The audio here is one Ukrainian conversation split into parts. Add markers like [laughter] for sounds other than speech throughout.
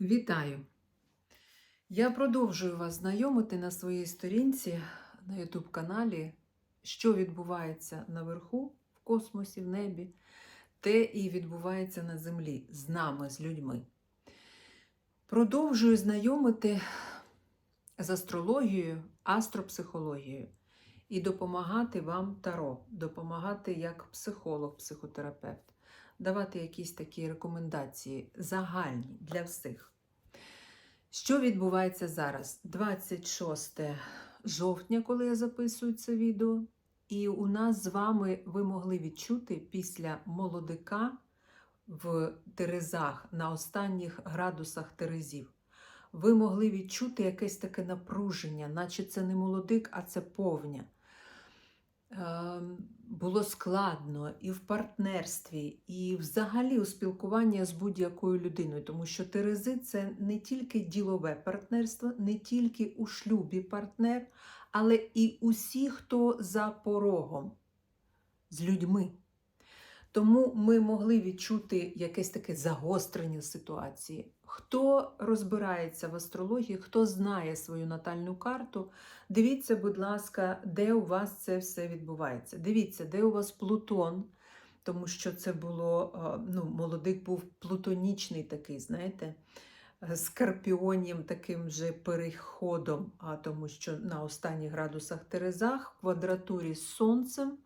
Вітаю! Я продовжую вас знайомити на своїй сторінці на YouTube каналі, що відбувається наверху, в космосі, в небі, те і відбувається на землі з нами, з людьми. Продовжую знайомити з астрологією, астропсихологією і допомагати вам таро, допомагати як психолог, психотерапевт, давати якісь такі рекомендації загальні для всіх. Що відбувається зараз? 26 жовтня, коли я записую це відео, і у нас з вами ви могли відчути після молодика в Терезах на останніх градусах Терезів. Ви могли відчути якесь таке напруження, наче це не молодик, а це повня. Ем, Було складно і в партнерстві, і взагалі у спілкуванні з будь-якою людиною, тому що Терези це не тільки ділове партнерство, не тільки у шлюбі партнер, але і усі, хто за порогом з людьми. Тому ми могли відчути якесь таке загострення ситуації. Хто розбирається в астрології, хто знає свою натальну карту, дивіться, будь ласка, де у вас це все відбувається. Дивіться, де у вас Плутон, тому що це було, е, ну, молодик був плутонічний такий, знаєте, е, скорпіонім таким же переходом, а тому що на останніх градусах Терезах квадратурі з Сонцем.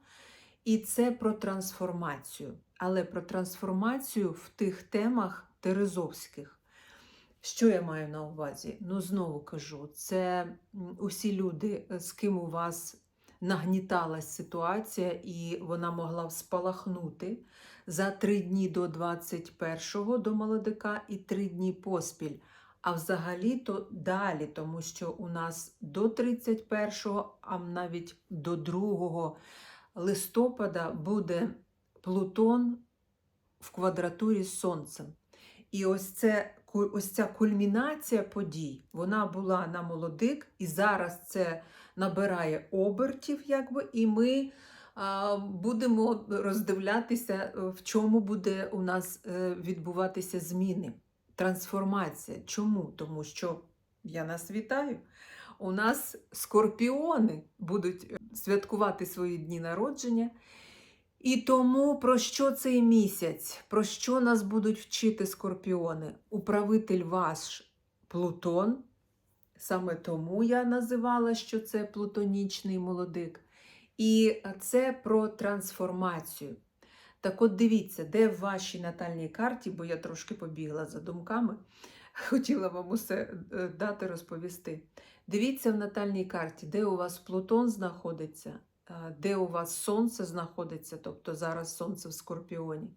І це про трансформацію. Але про трансформацію в тих темах терезовських. Що я маю на увазі? Ну, знову кажу, це усі люди, е, з ким у вас нагніталась ситуація, і вона могла спалахнути за три дні до 21-го до молодика і три дні поспіль. А взагалі то далі, тому що у нас до 31-го, а навіть до 2 листопада буде Плутон в квадратурі з Сонцем. І ось, це, ось ця кульмінація подій, вона була на молодик, і зараз це набирає обертів, якби, і ми будемо роздивлятися, е, в чому буде у нас е, відбуватися зміни, трансформація. Чому? Тому що я нас вітаю. У нас скорпіони будуть е, святкувати свої дні народження. І тому про що цей місяць? Про що нас будуть вчити скорпіони? Управитель ваш Плутон. Саме тому я називала, що це плутонічний молодик. І це про трансформацію. Так от дивіться, де в вашій натальній карті, бо я трошки побігла за думками, [laughs] хотіла вам усе е, дати розповісти. Дивіться в натальній карті, де у вас Плутон знаходиться, де у вас Сонце знаходиться, тобто зараз Сонце в Скорпіоні,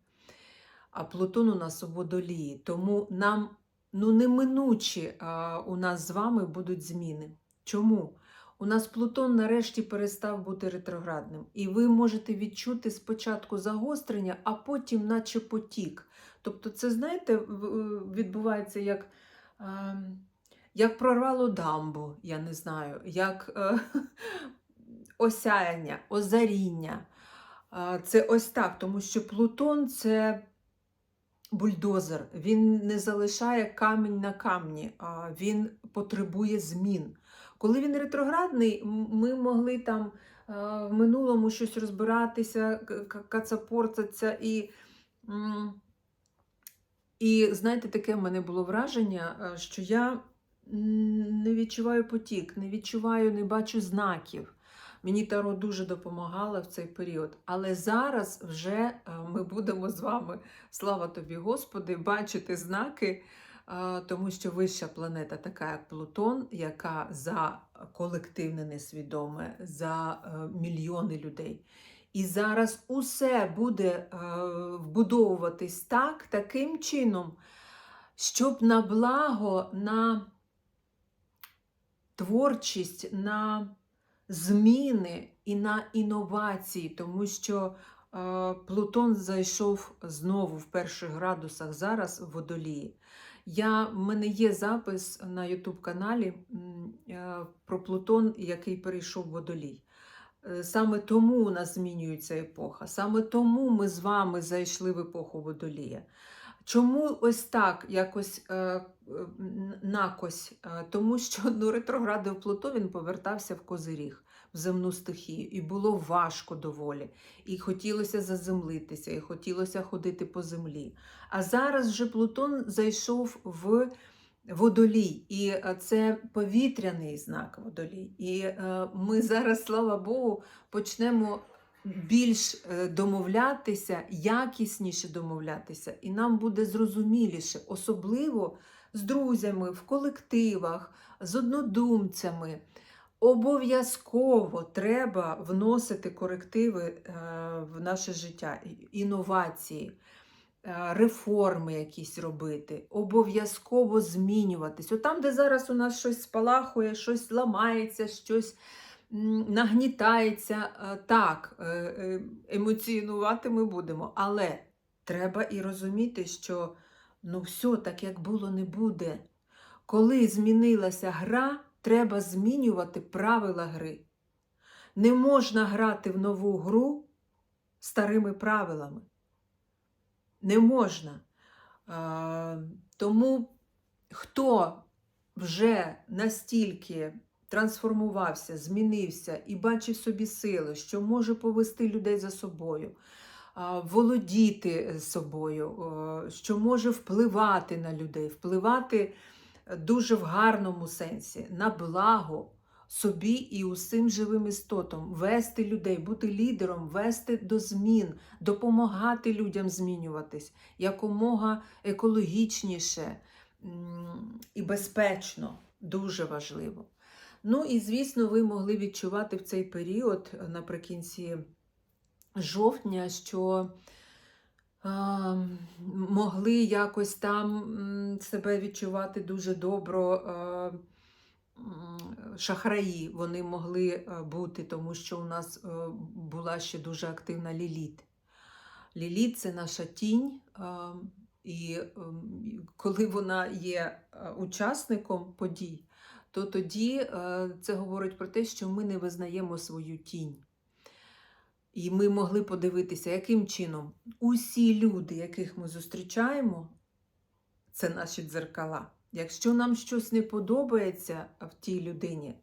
а Плутон у нас у водолії. Тому нам ну, неминучі а, у нас з вами будуть зміни. Чому? У нас Плутон нарешті перестав бути ретроградним. І ви можете відчути спочатку загострення, а потім, наче потік. Тобто, це, знаєте, відбувається як. як прорвало дамбу, я не знаю, як е, осяяння, озаріння. Це ось так, тому що Плутон це бульдозер. Він не залишає камінь на камні, він потребує змін. Коли він ретроградний, ми могли там е, в минулому щось розбиратися, кацапортатися і. І знаєте, таке в мене було враження, е, що я не відчуваю потік, не відчуваю, не бачу знаків. Мені Таро дуже допомагало в цей період. Але зараз вже е, ми будемо з вами, слава тобі, Господи, бачити знаки, е, тому що вища планета, така як Плутон, яка за колективне несвідоме, за е, мільйони людей. І зараз усе буде вбудовуватись так, таким чином, щоб на благо, на творчість, на зміни і на інновації, тому що е, Плутон зайшов знову в перших градусах зараз в водолії. Я, в мене є запис на YouTube каналі е, про Плутон, який перейшов в водолій. Е, Саме тому у нас змінюється епоха, саме тому ми з вами зайшли в епоху водолія. Чому ось так якось е, накось, е, тому що [laughs] ну, ретроградив Плуто він повертався в Козиріг, в земну стихію, і було важко доволі. І хотілося заземлитися, і хотілося ходити по землі. А зараз вже Плутон зайшов в водолій, і е, це повітряний знак водолій. І е, ми зараз, слава Богу, почнемо більш е, домовлятися, якісніше домовлятися, і нам буде зрозуміліше, особливо з друзями, в колективах, з однодумцями. Обов'язково треба вносити корективи е, в наше життя, інновації, е, реформи якісь робити, обов'язково змінюватись. От там, де зараз у нас щось спалахує, щось ламається, щось нагнітається, е, так, е, е, емоціонувати ми будемо, але треба і розуміти, що ну все так, як було, не буде. Коли змінилася гра, треба змінювати правила гри. Не можна грати в нову гру старими правилами. Не можна. Тому хто вже настільки трансформувався, змінився і бачив собі сили, що може повести людей за собою, володіти собою, е, що може впливати на людей, впливати дуже в гарному сенсі, на благо собі і усім живим істотам, вести людей, бути лідером, вести до змін, допомагати людям змінюватись якомога екологічніше і безпечно, дуже важливо. Ну і звісно, ви могли відчувати в цей період е, наприкінці жовтня, що могли якось там себе відчувати дуже добро. Шахраї вони могли е, бути, тому що у нас е, була ще дуже активна ліліт. Ліліт це наша тінь, і ем, коли вона є учасником подій, то тоді е, це говорить про те, що ми не визнаємо свою тінь. І ми могли подивитися, яким чином усі люди, яких ми зустрічаємо, це наші дзеркала. Якщо нам щось не подобається в тій людині,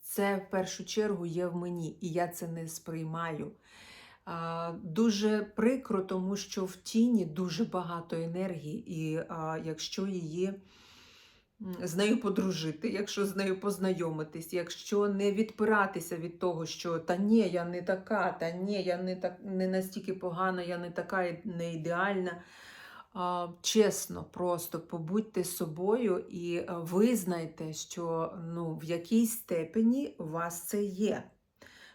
це в першу чергу є в мені, і я це не сприймаю. Дуже прикро, тому що в тіні дуже багато енергії, і якщо її з нею подружити, якщо з нею познайомитись, якщо не відпиратися від того, що та ні, я не така, та ні, я не так не настільки погана, я не така не ідеальна. Чесно, просто побудьте собою і визнайте, що ну, в якійсь степені у вас це є.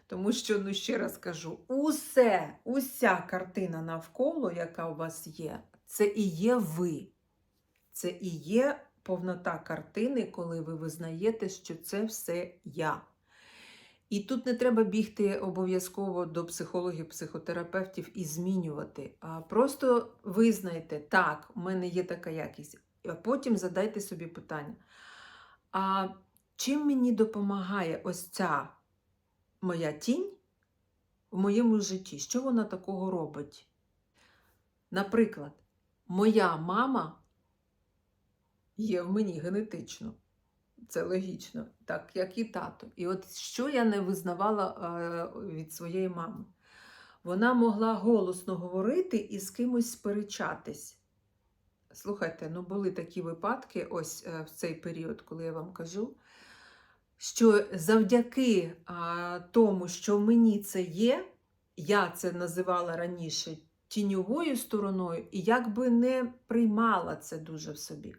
Тому що, ну ще раз кажу, усе, уся картина навколо, яка у вас є, це і є ви. Це і є повнота картини, коли ви визнаєте, що це все я. І тут не треба бігти обов'язково до психологів, психотерапевтів і змінювати. А просто визнайте, так, у мене є така якість. А потім задайте собі питання: а чим мені допомагає ось ця моя тінь в моєму житті? Що вона такого робить? Наприклад, моя мама є в мені генетично. Це логічно, так як і тато. І от що я не визнавала е, від своєї мами? Вона могла голосно говорити і з кимось сперечатись. Слухайте, ну були такі випадки, ось е, в цей період, коли я вам кажу, що завдяки тому, що в мені це є, я це називала раніше тіньовою стороною, і якби не приймала це дуже в собі.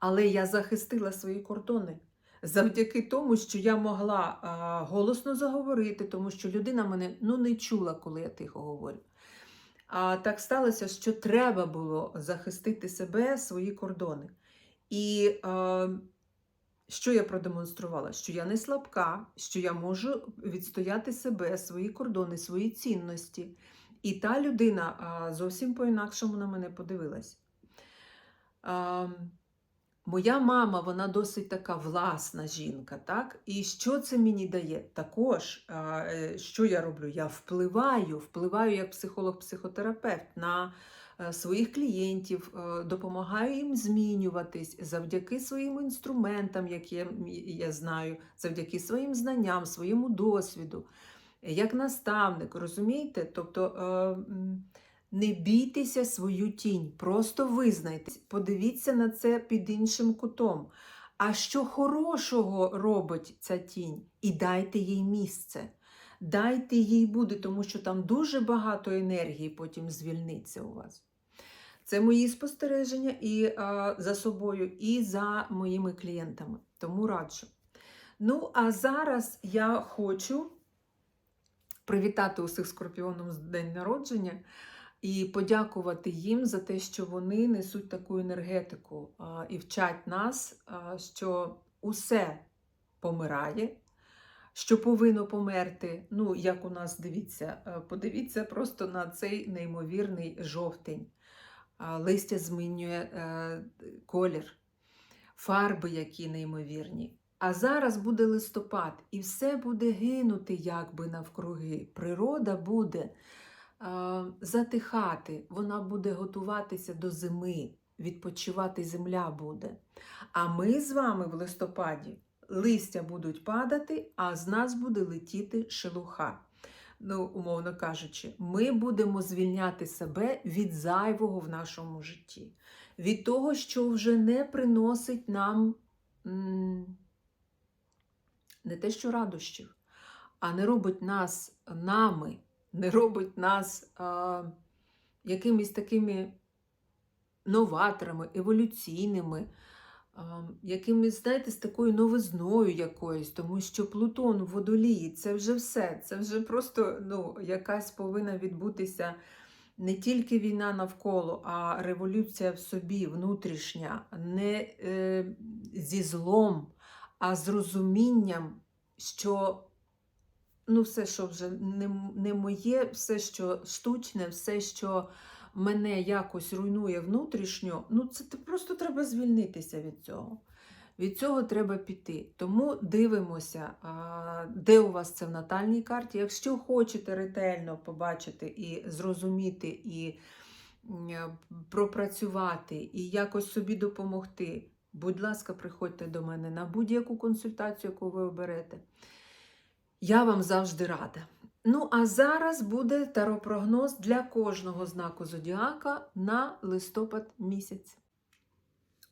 Але я захистила свої кордони завдяки тому, що я могла а, голосно заговорити, тому що людина мене ну, не чула, коли я тихо говорю. А так сталося, що треба було захистити себе, свої кордони. І а, що я продемонструвала? Що я не слабка, що я можу відстояти себе, свої кордони, свої цінності. І та людина а, зовсім по-інакшому на мене подивилась. А, Моя мама, вона досить така власна жінка, так? І що це мені дає? Також, е, що я роблю? Я впливаю, впливаю як психолог-психотерапевт на е, своїх клієнтів, е, допомагаю їм змінюватись завдяки своїм інструментам, які я, знаю, завдяки своїм знанням, своєму досвіду, як наставник, розумієте? Тобто не бійтеся свою тінь, просто визнайте, подивіться на це під іншим кутом. А що хорошого робить ця тінь? І дайте їй місце. Дайте їй буде, тому що там дуже багато енергії потім звільниться у вас. Це мої спостереження і а, за собою, і за моїми клієнтами. Тому раджу. Ну, а зараз я хочу привітати усіх скорпіоном з день народження і подякувати їм за те, що вони несуть таку енергетику і вчать нас, що усе помирає, що повинно померти. Ну, як у нас дивіться, е, подивіться просто на цей неймовірний жовтень. Листя змінює е, колір, фарби, які неймовірні. А зараз буде листопад, і все буде гинути якби навкруги. Природа буде затихати, вона буде готуватися до зими, відпочивати земля буде. А ми з вами в листопаді листя будуть падати, а з нас буде летіти шелуха. Ну, умовно кажучи, ми будемо звільняти себе від зайвого в нашому житті, від того, що вже не приносить нам не те, що радощів, а не робить нас нами, не робить нас а, якимись такими новаторами, еволюційними, а, якимись, знаєте, з такою новизною якоюсь, тому що Плутон в водолії це вже все. Це вже просто ну, якась повинна відбутися не тільки війна навколо, а революція в собі, внутрішня, не е, зі злом, а з розумінням, що ну, все, що вже не, не моє, все, що штучне, все, що мене якось руйнує внутрішньо, ну це просто треба звільнитися від цього. Від цього треба піти. Тому дивимося, де у вас це в натальній карті. Якщо хочете ретельно побачити і зрозуміти, і пропрацювати, і якось собі допомогти, будь ласка, приходьте до мене на будь-яку консультацію, яку ви оберете. Я вам завжди рада. Ну, а зараз буде таропрогноз для кожного знаку зодіака на листопад місяць.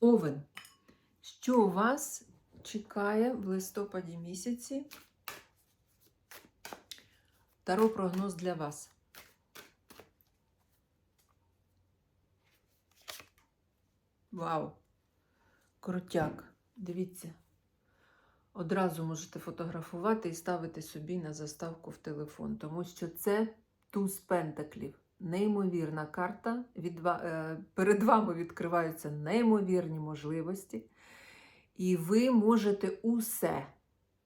Овен. Що вас чекає в листопаді місяці? Таро-прогноз для вас. Вау! Крутяк. Дивіться. Одразу можете фотографувати і ставити собі на заставку в телефон, тому що це туз пентаклів. Неймовірна карта. Від, е, перед вами відкриваються неймовірні можливості. І ви можете усе.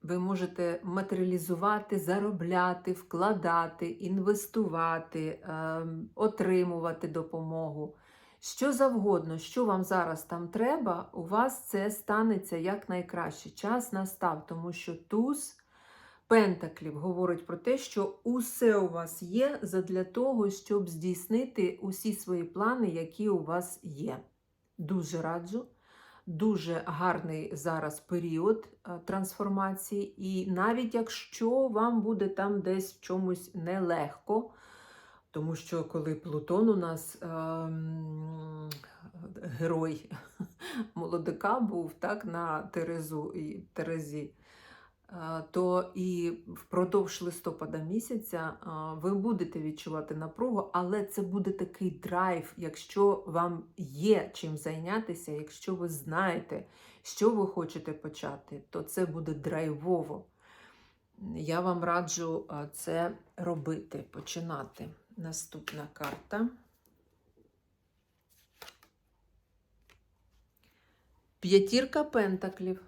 Ви можете матеріалізувати, заробляти, вкладати, інвестувати, ем, отримувати допомогу. Що завгодно, що вам зараз там треба, у вас це станеться якнайкраще. Час настав, тому що туз Пентаклів говорить про те, що усе у вас є задля того, щоб здійснити усі свої плани, які у вас є. Дуже раджу. Дуже гарний зараз період е, трансформації, і навіть якщо вам буде там десь в чомусь нелегко, тому що коли Плутон у нас ем, герой [laughs] молодика був так, на Терезу і Терезі, е, то і впродовж листопада місяця е, ви будете відчувати напругу, але це буде такий драйв, якщо вам є чим зайнятися, якщо ви знаєте, що ви хочете почати, то це буде драйвово. Я вам раджу е, це робити, починати. Наступна карта. П'ятірка пентаклів.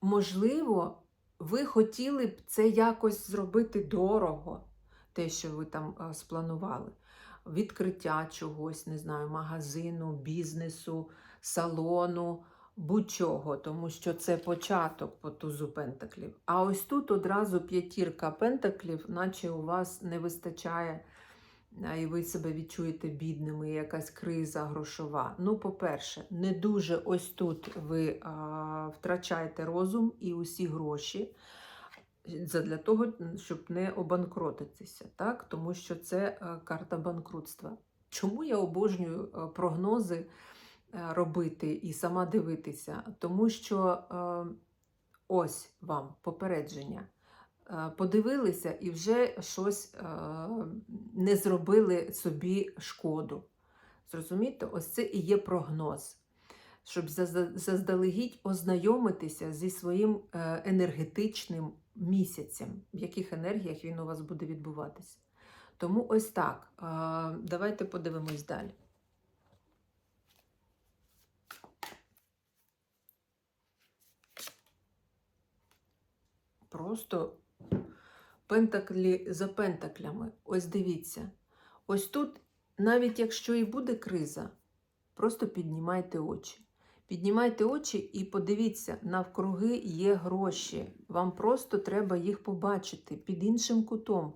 Можливо, ви хотіли б це якось зробити дорого, те, що ви там спланували. Відкриття чогось, не знаю, магазину, бізнесу, салону, будь-чого, тому що це початок по тузу пентаклів. А ось тут одразу п'ятірка пентаклів, наче у вас не вистачає і ви себе відчуєте бідними, якась криза грошова. Ну, по-перше, не дуже ось тут ви а, втрачаєте розум і усі гроші для того, щоб не обанкротитися, так? тому що це карта банкрутства. Чому я обожнюю прогнози робити і сама дивитися? Тому що ось вам попередження. Е, подивилися і вже щось е, не зробили собі шкоду. Зрозумієте, ось це і є прогноз, щоб заздалегідь ознайомитися зі своїм е, енергетичним місяцем, в яких енергіях він у вас буде відбуватися. Тому ось так. Давайте подивимось далі. Просто пентаклі за пентаклями. Ось дивіться. Ось тут, навіть якщо і буде криза, просто піднімайте очі. Піднімайте очі і подивіться, навкруги є гроші. Вам просто треба їх побачити під іншим кутом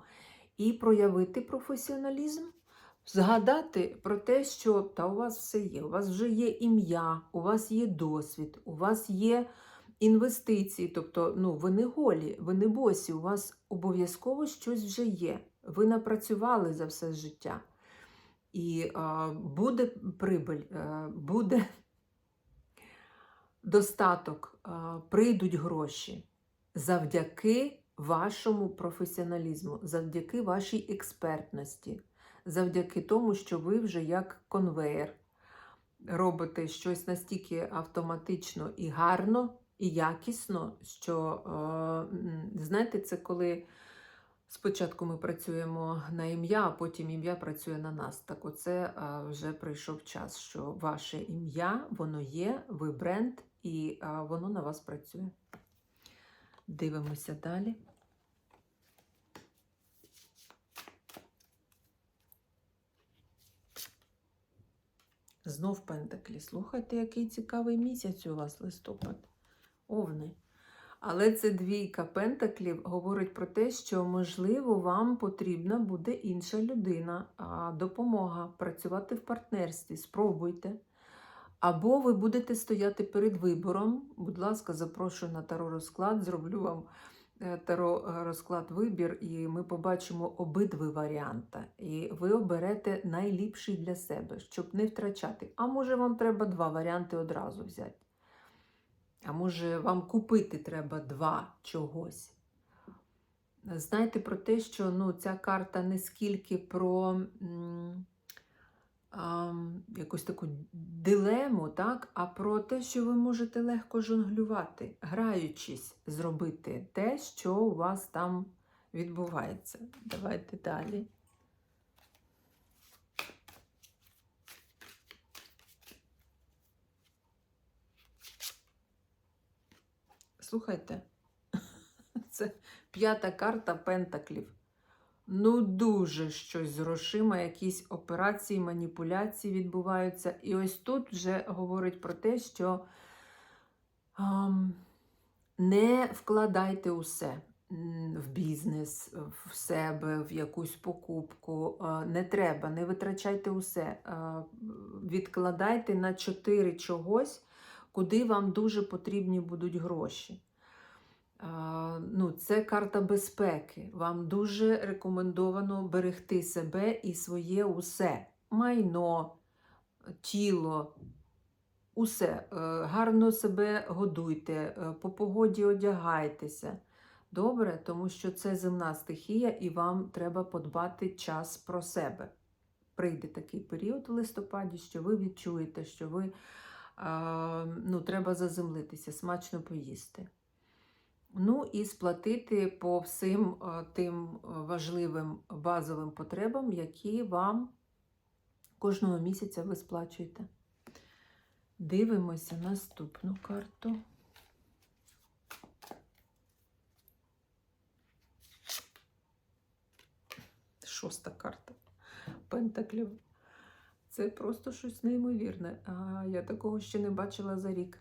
і проявити професіоналізм, згадати про те, що та у вас все є. У вас вже є ім'я, у вас є досвід, у вас є інвестиції, тобто ну, ви не голі, ви не босі, у вас обов'язково щось вже є. Ви напрацювали за все життя. І а, буде прибиль, а, буде достаток, а, прийдуть гроші завдяки вашому професіоналізму, завдяки вашій експертності, завдяки тому, що ви вже як конвейер робите щось настільки автоматично і гарно і якісно, що, е, знаєте, це коли спочатку ми працюємо на ім'я, а потім ім'я працює на нас. Так оце е, вже прийшов час, що ваше ім'я, воно є, ви бренд, і е, воно на вас працює. Дивимося далі. Знов Пентаклі. Слухайте, який цікавий місяць у вас листопад овни. Але це двійка пентаклів говорить про те, що, можливо, вам потрібна буде інша людина, допомога працювати в партнерстві. Спробуйте. Або ви будете стояти перед вибором. Будь ласка, запрошую на таро розклад, зроблю вам е, таро е, розклад вибір, і ми побачимо обидві варіанти. І ви оберете найліпший для себе, щоб не втрачати. А може, вам треба два варіанти одразу взяти. А може, вам купити треба два чогось. Знайте про те, що ну, ця карта не скільки про а, якусь таку дилему, так, а про те, що ви можете легко жонглювати, граючись, зробити те, що у вас там відбувається. Давайте далі. Слухайте, [laughs] це п'ята карта Пентаклів. Ну, дуже щось з грошима, якісь операції, маніпуляції відбуваються. І ось тут вже говорить про те, що ам, не вкладайте усе в бізнес, в себе, в якусь покупку. Не треба, не витрачайте усе. Відкладайте на чотири чогось куди вам дуже потрібні будуть гроші. Ну, Це карта безпеки. Вам дуже рекомендовано берегти себе і своє усе. Майно, тіло, усе. Е, гарно себе годуйте, е, по погоді одягайтеся. Добре, тому що це земна стихія, і вам треба подбати час про себе. Прийде такий період в листопаді, що ви відчуєте, що ви ну, треба заземлитися, смачно поїсти. Ну і сплатити по всім тим важливим базовим потребам, які вам кожного місяця ви сплачуєте. Дивимося наступну карту. Шоста карта Пентаклів. Це просто щось неймовірне. А Я такого ще не бачила за рік.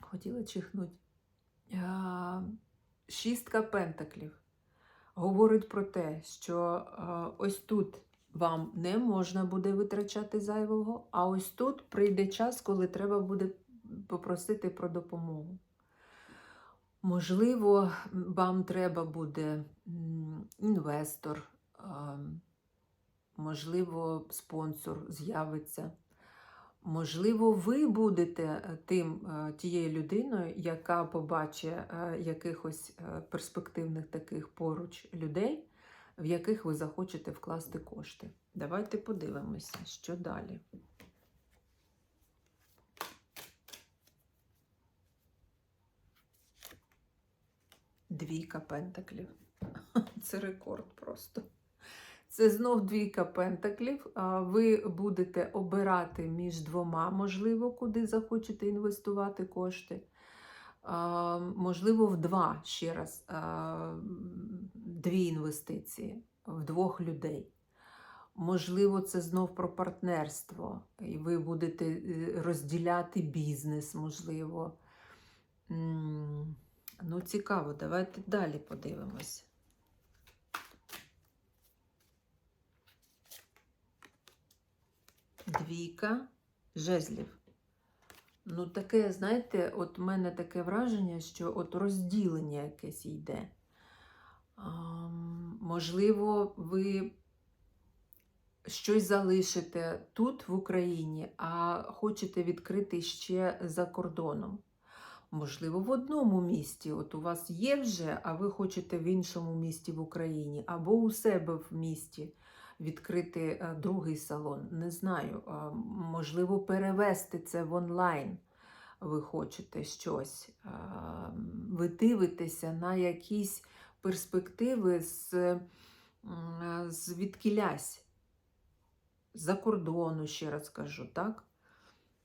Хотіла чихнути. Шістка пентаклів. говорить про те, що е, ось тут вам не можна буде витрачати зайвого, а ось тут прийде час, коли треба буде попросити про допомогу. Можливо, вам треба буде інвестор, е, можливо, спонсор з'явиться. Можливо, ви будете е, тим, е, тією людиною, яка побачить е, якихось перспективних таких поруч людей, в яких ви захочете вкласти кошти. Давайте подивимося, що далі. Двійка пентаклів. [laughs] Це рекорд просто. Це знов двійка пентаклів. Ви будете обирати між двома, можливо, куди захочете інвестувати кошти. Можливо, в два ще раз дві інвестиції в двох людей. Можливо, це знов про партнерство, і ви будете е, розділяти бізнес, можливо. Ну, цікаво, давайте далі подивимось. Двійка жезлів. Ну, таке, знаєте, от в мене таке враження, що от розділення якесь йде. А, можливо, ви щось залишите тут, в Україні, а хочете відкрити ще за кордоном. Можливо, в одному місті. От у вас є вже, а ви хочете в іншому місті в Україні, або у себе в місті відкрити е, другий салон. Не знаю. Можливо, перевести це в онлайн. Ви хочете щось. Ви дивитеся на якісь перспективи з, м, з відкілясь. За кордону, ще раз кажу, так?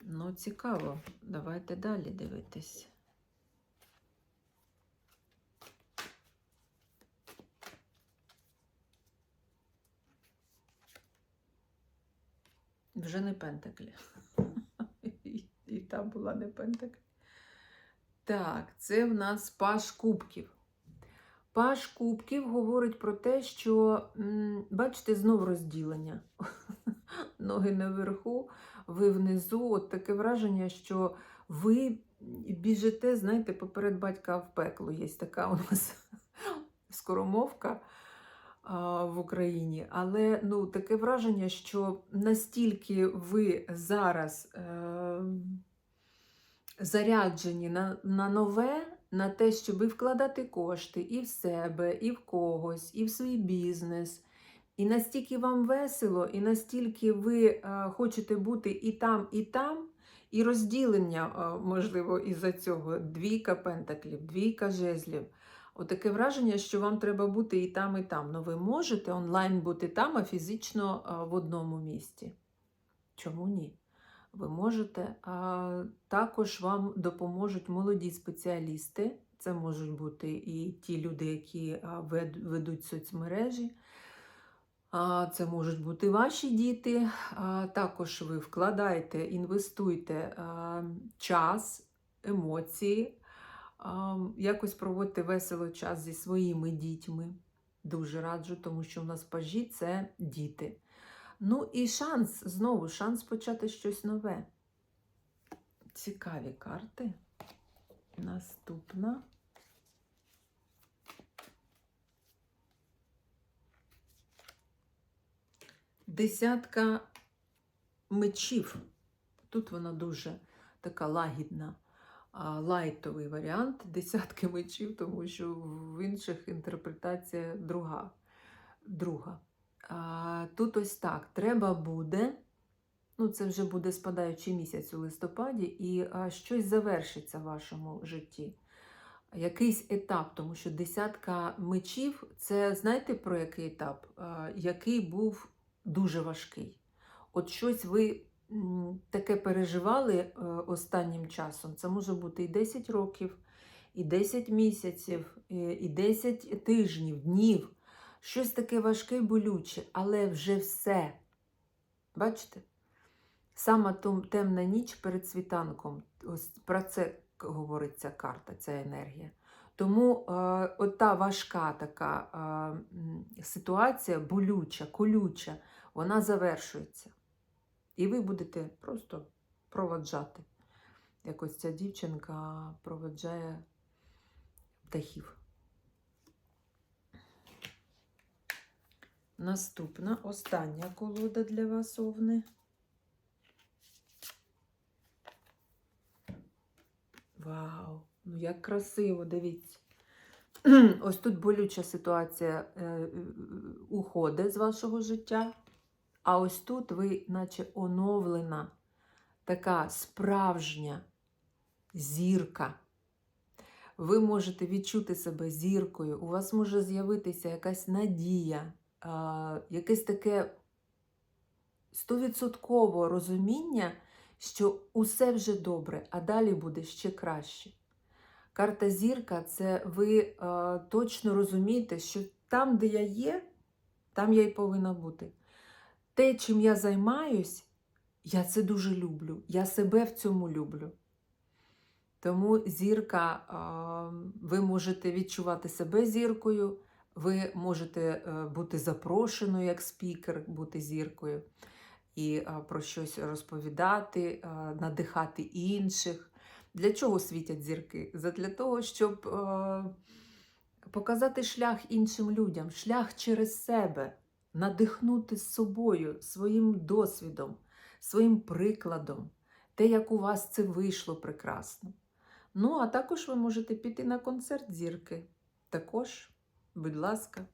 Ну, цікаво. Давайте далі дивитись. Вже не пентаклі. І, і та була не пентаклі. Так, це в нас паш кубків. Паш кубків говорить про те, що, бачите, знов розділення. [laughs] Ноги наверху, ви внизу. От таке враження, що ви біжите, знаєте, поперед батька в пекло. Є така у нас скоромовка в Україні. Але ну, таке враження, що настільки ви зараз е, заряджені на, на нове, на те, щоб вкладати кошти і в себе, і в когось, і в свій бізнес. І настільки вам весело, і настільки ви е, хочете бути і там, і там, і розділення, е, можливо, із-за цього двійка пентаклів, двійка жезлів. Отаке враження, що вам треба бути і там, і там. Ну, ви можете онлайн бути там, а фізично в одному місті. Чому ні? Ви можете. Також вам допоможуть молоді спеціалісти. Це можуть бути і ті люди, які ведуть соцмережі. Це можуть бути ваші діти. Також ви вкладаєте, інвестуйте час, емоції, якось проводьте весело час зі своїми дітьми. Дуже раджу, тому що у нас пажі це діти. Ну і шанс, знову шанс почати щось нове. Цікаві карти. Наступна. Десятка мечів. Тут вона дуже така лагідна, лайтовий варіант [laughs] десятки мечів, тому що в інших інтерпретація друга. друга. Тут ось так. Треба буде, ну це вже буде спадаючий місяць у листопаді, і щось завершиться в вашому житті. Якийсь етап, тому що десятка мечів це знаєте про який етап? Який був дуже важкий. От щось ви таке переживали е, останнім часом. Це може бути і 10 років, і 10 місяців, і і 10 тижнів, днів. Щось таке важке і болюче, але вже все. Бачите? Сама темна ніч перед світанком. Ось про це говорить ця карта, ця енергія. Тому е, от та важка така е, ситуація, болюча, колюча, вона завершується. І ви будете просто проводжати. Як ось ця дівчинка проводжає птахів. Наступна, остання колода для вас, овни. Вау! Ну як красиво, дивіться. [clears throat] Ось тут болюча ситуація е, е, уходить з вашого життя. А ось тут ви, наче оновлена, така справжня зірка. Ви можете відчути себе зіркою, у вас може з'явитися якась надія, якесь таке стовідсоткове розуміння, що усе вже добре, а далі буде ще краще. Карта зірка це ви точно розумієте, що там, де я є, там я й повинна бути. Те, чим я займаюсь, я це дуже люблю. Я себе в цьому люблю. Тому зірка, ви можете відчувати себе зіркою, ви можете е, бути запрошеною як спікер, бути зіркою і про щось розповідати, надихати інших. Для чого світять зірки? Для того, щоб показати шлях іншим людям, шлях через себе, надихнути з собою, своїм досвідом, своїм прикладом, те, як у вас це вийшло прекрасно. Ну, а також ви можете піти на концерт зірки. Також, будь ласка.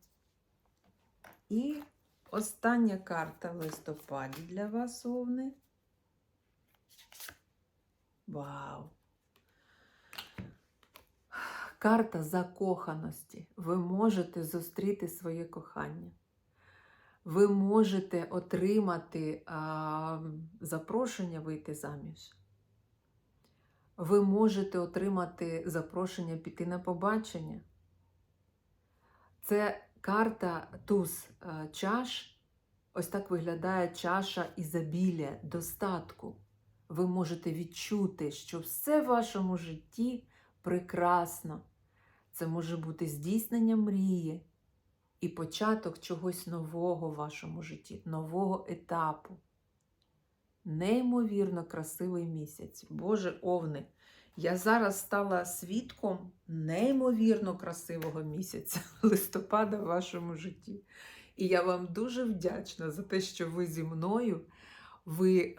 І остання карта в листопаді для вас, овни. Вау! Карта закоханості. Ви можете зустріти своє кохання. Ви можете отримати а, запрошення вийти заміж. Ви можете отримати запрошення піти на побачення. Це карта туз чаш. Ось так виглядає чаша ізобілля, достатку. Ви можете відчути, що все в вашому житті прекрасно. Це може бути здійснення мрії і початок чогось нового в вашому житті, нового етапу. Неймовірно красивий місяць. Боже овни, я зараз стала свідком неймовірно красивого місяця [laughs] листопада в вашому житті. І я вам дуже вдячна за те, що ви зі мною, ви е,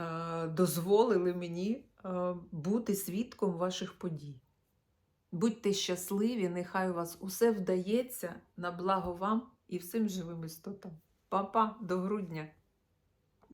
дозволили мені е, бути свідком ваших подій. Будьте щасливі, нехай у вас усе вдається на благо вам і всім живим істотам. Па-па, до грудня!